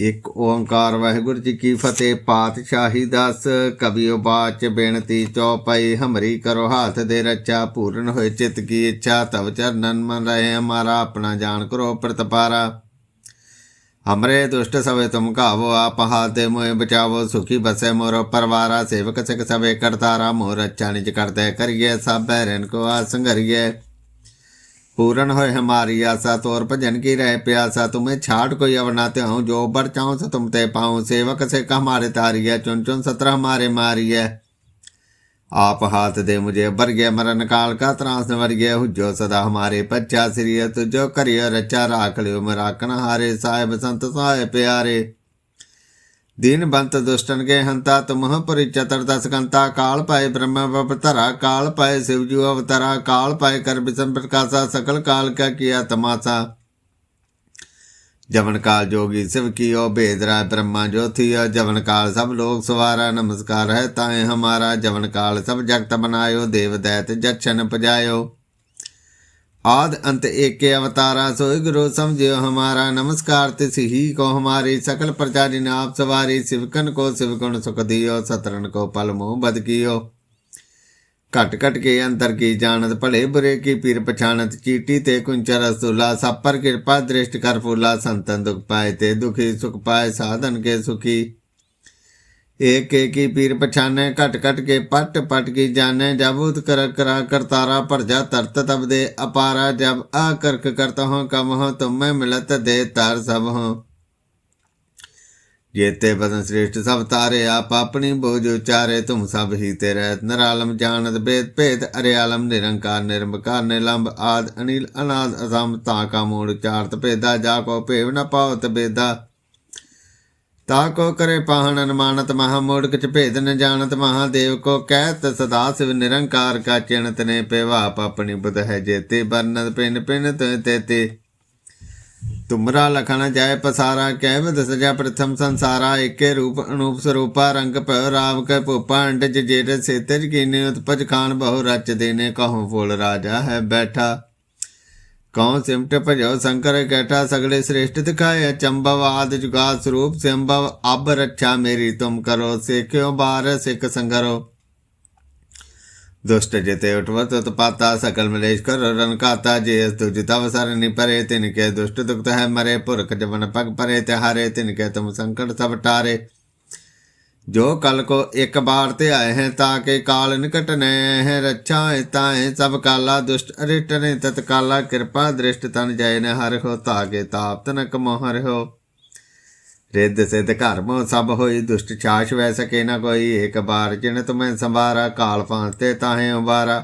ਇਕ ਓੰਕਾਰ ਵਾਹਿਗੁਰੂ ਜੀ ਕੀ ਫਤਿਹ, ਪਾਤਸ਼ਾਹੀ ਦਸ ਕਬੀਓ ਬਾਚ ਬੇਨਤੀ ਚੌਪਈ, ਹਮਰੀ ਕਰੋ ਹਾਥ ਦੇ ਰਚਾ ਪੂਰਨ ਹੋਏ ਚਿਤ ਕੀ ਇੱਛਾ, ਤਵ ਚਰਨਨ ਮਨ ਰਹੇ ਹਮਾਰਾ, ਆਪਣਾ ਜਾਣ ਕਰੋ ਪ੍ਰਤਪਾਰਾ। ਹਮਰੇ ਦੁਸ਼ਟ ਸਵੇ ਤੁਮ ਕਾਵੋ ਆਪ ਹਾਥ ਦੇ ਮੋਏ ਬਚਾਵੋ, ਸੁਖੀ ਬਸੇ ਮੋਰੋ ਪਰਵਾਰਾ, ਸੇਵਕ ਸਿਕ ਸਵੇ ਕਰਤਾਰਾ, ਮੋਰ ਅੱਛਾ ਨਿਜ ਕਰਤੇ ਕਰੀਏ ਸਭ ਬਹਿਰਨ ਕੋ ਆ ਸੰਘਰੀਏ पूर्ण होए हमारी आशा तोर भजन की रहे प्यासा तुम्हें छाट कोई अवना त्यों जो बर चाहूं से तुम ते पाऊं सेवक से कह हमारे तारी है चुन चुन सत्रह हमारे मारी है आप हाथ दे मुझे बर गया मरण काल का त्रास वर गया हुजो सदा हमारे पच्चा श्री तुझो करियो रचा राख लियो मराकन हारे साहेब संत साहे प्यारे दीन बंत दुष्टन के हंता तुम पुरी चतर दस कंता, काल पाए ब्रह्म धरा काल पाए शिवजू अवतरा, काल पाए कर विषम प्रकाशा सकल काल का किया तमाशा। जवन काल जोगी शिव की ओ भेद राय ब्रह्मा जो थी जवन काल सब लोग सवारा, नमस्कार है ताए हमारा। जवन काल सब जगत बनायो, देव दैत जक्षन पजायो। आद अंत एक के अवतारा सोई गुरु समझियो हमारा नमस्कार तिस ही को हमारी सकल प्रजा जिन आप सवारी शिवकन को शिवगुण सुख दियो सतरन को पल मुंह बद कियो घट घट के अंतर की जानत भले बुरे की पीर पछानत चीटी ते कुंचर रसूला सब पर कृपा दृष्ट कर ਏਕ ਏਕੀ ਪੀਰ ਪਛਾਨੈ, ਘਟ ਘਟ ਕੇ ਪਟ ਪਟ ਕੀ ਜਾਣੈ ਜਬ ਉਤ ਕਰ ਕਰਾ ਕਰਤਾਰਾ ਭਰਜਾ ਤਰਤ ਤਬ ਦੇ ਅਪਾਰਾ ਜਬ ਆ ਕਰਕ ਕਰਤਾ ਹਾਂ ਕਮ ਹਾਂ ਮੈਂ ਮਿਲਤ ਦੇ ਤਰ ਸਭ ਹਾਂ। ਜੇਤੇ ਬਦਨ ਸ੍ਰੇਸ਼ਟ ਸਭ ਤਾਰੇ, ਆਪ ਆਪਣੀ ਬੋਝ ਉਚਾਰੇ, ਤੁਮ ਸਭ ਹੀ ਤੇ ਰਹਿਤ ਨਰਾਲਮ ਜਾਣਤ ਬੇਦ ਭੇਦ, ਅਰਿਆਲਮ ਨਿਰੰਕਾਰ ਨਿਰਮਕਾਰ ਨਿਲੰਬ ਆਦ, ਅਨਿਲ ਅਨਾਦ ਅਸਮ ਤਾ ਕਾ ਮੂੜ ਚਾਰਤ ਭੇਦਾ, ਜਾ ਕੋ ਭੇਵ ਨਾ ਪਾਉ ਬੇਦਾ। ਤਾ ਕੋ ਕਰੇ ਪਾਹਣ ਅਨਮਾਨਤ ਮਹਾ ਮੂੜਕ ਚ ਭੇਦ ਨ ਜਾਣਤ ਮਹਾਦੇਵ ਕੋ ਕਹਿਤ ਸਦਾ ਸਿਵ ਨਿਰੰਕਾਰ ਕਾ ਚਿਣਤ ਨੇ ਪੇਵਾ ਪਾਪਣੀ ਬੁਧ ਹੈ ਜੇਤੇ ਬਰਨਦ ਪਿੰਨ ਪਿੰਨ ਤੇ ਤੇਤੇ। ਤੁਮਰਾ ਲਖਣ ਜਾਇ ਪਸਾਰਾ ਕਹਿਵ ਦਸ ਜਾ ਪ੍ਰਥਮ ਸੰਸਾਰਾ, ਏਕੇ ਰੂਪ ਅਨੂਪ ਸਰੂਪਾ, ਰੰਗ ਭਇ ਰਾਵ ਕੈ ਭੂਪਾ ਅੰਡ ਜ ਜੇਟ ਸੇਤਜ ਕੀਨੇ ਉਤਪਜ ਖਾਨ ਬਹੁ ਰਚ ਦੇਨੇ ਕਹਉ ਫੋਲ ਰਾਜਾ ਹੈ ਬੈਠਾ। ਕਉ ਸਿਮਟ ਭਜੋ ਸ਼ੰਕਰ ਕੈਠਾ ਸਗਲੇ ਸ੍ਰੇਸ਼ਟ ਦਿਖਾਏ? ਅਚੰਭਵ ਆਦ ਜੁਗਾ ਸਰੂਪ ਸੰਭਵ ਅਬ ਰੱਖਿਆ ਮੇਰੀ ਤੁਮ ਕਰੋ, ਸੇਖਿਓ ਬਾਰ ਸਿੱਖ ਸੰਗਰੋ। ਦੁਸ਼ਟ ਜਿਤੇ ਉਠਵਤ ਤਪਾਤਾ ਸਕਲ ਮਲੇਸ਼ ਕਰ ਰਨਕਾਤਾ ਜੇ ਇਸ ਦੁਜਿਤਾ ਵਸਰ ਨਿ ਪਰੇ, ਤਿਨ ਕੇ ਦੁਸ਼ਟ ਦੁਖਤ ਹੈ ਮਰੇ, ਪੁਰਖ ਜਵਨ ਪਗ ਪਰੇ ਤੇ ਹਾਰੇ ਤਿਨ ਕੇ ਤੁਮ ਸੰਕਟ ਸਭ ਟਾਰੇ। ਜੋ ਕਲ ਕੋ ਇੱਕ ਬਾਰ ਤੇ ਆਏ ਹੈ ਤਾਂ ਕਿ ਕਾਲ ਨਿਕਟ ਨੇ ਹੈ, ਰੱਛਾ ਤਾਏ ਸਭ ਕਾਲਾ ਦੁਸ਼ਟ ਅਰਿਟ ਨੇ, ਤਤਕਾਲਾ ਕਿਰਪਾ ਦ੍ਰਿਸ਼ਟ ਤਨ ਜਾਏ ਨੇ, ਹਰ ਹੋ ਤਾਗੇ ਤਾਪ ਤਨ ਕਮੋਹਰ ਹੋ। ਰਿੱਧ ਘਰ ਘਰਮੋ ਸਭ ਹੋਈ ਦੁਸ਼ਟ ਛਾਛ, ਵੈ ਸਕੇ ਨਾ ਕੋਈ ਇੱਕ ਬਾਰ ਜਿਨ ਤੁਮੈ ਸੰਵਾਰਾ, ਕਾਲ ਫਾਂਤੇ ਤਾਹੇ ਉਬਾਰਾ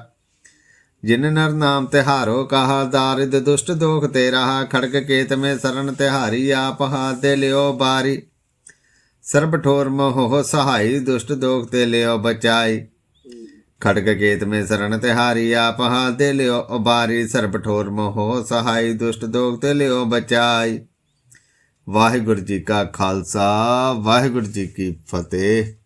ਜਿਨ ਨਰ ਨਾਮ ਤੇ ਹਾਰੋ ਕਹਾ, ਦਾਰਿਦ ਦੁਸ਼ਟ ਦੋਖ ਤੇ ਰਹਾ, ਖੜਕ ਕੇ ਮੇ ਸਰਨ ਤੇ ਹਾਰੀ ਆਪ ਹਾ ਦੇ ਲਿਓ ਬਾਰੀ। ਸਰਬ ਠੋਰ ਮੋਹ ਸਹਾਈ, ਦੁਸ਼ਟ ਦੋਖ ਤੇ ਲਿਓ ਬਚਾਈ। ਖੜਕ ਕੇਤ ਮੇ ਸਰਣ ਤੇ ਹਾਰੀ ਆਪ ਹਾਂ ਤੇ ਲਿਓ ਉਬਾਰੀ। ਸਰਬ ਠੋਰ ਮੋਹ ਸਹਾਈ, ਦੁਸ਼ਟ ਦੋਖ ਤੇ ਲਿਓ ਬਚਾਈ। ਵਾਹਿਗੁਰੂ ਜੀ ਕਾ ਖਾਲਸਾ, ਵਾਹਿਗੁਰੂ ਜੀ ਕੀ ਫਤਿਹ।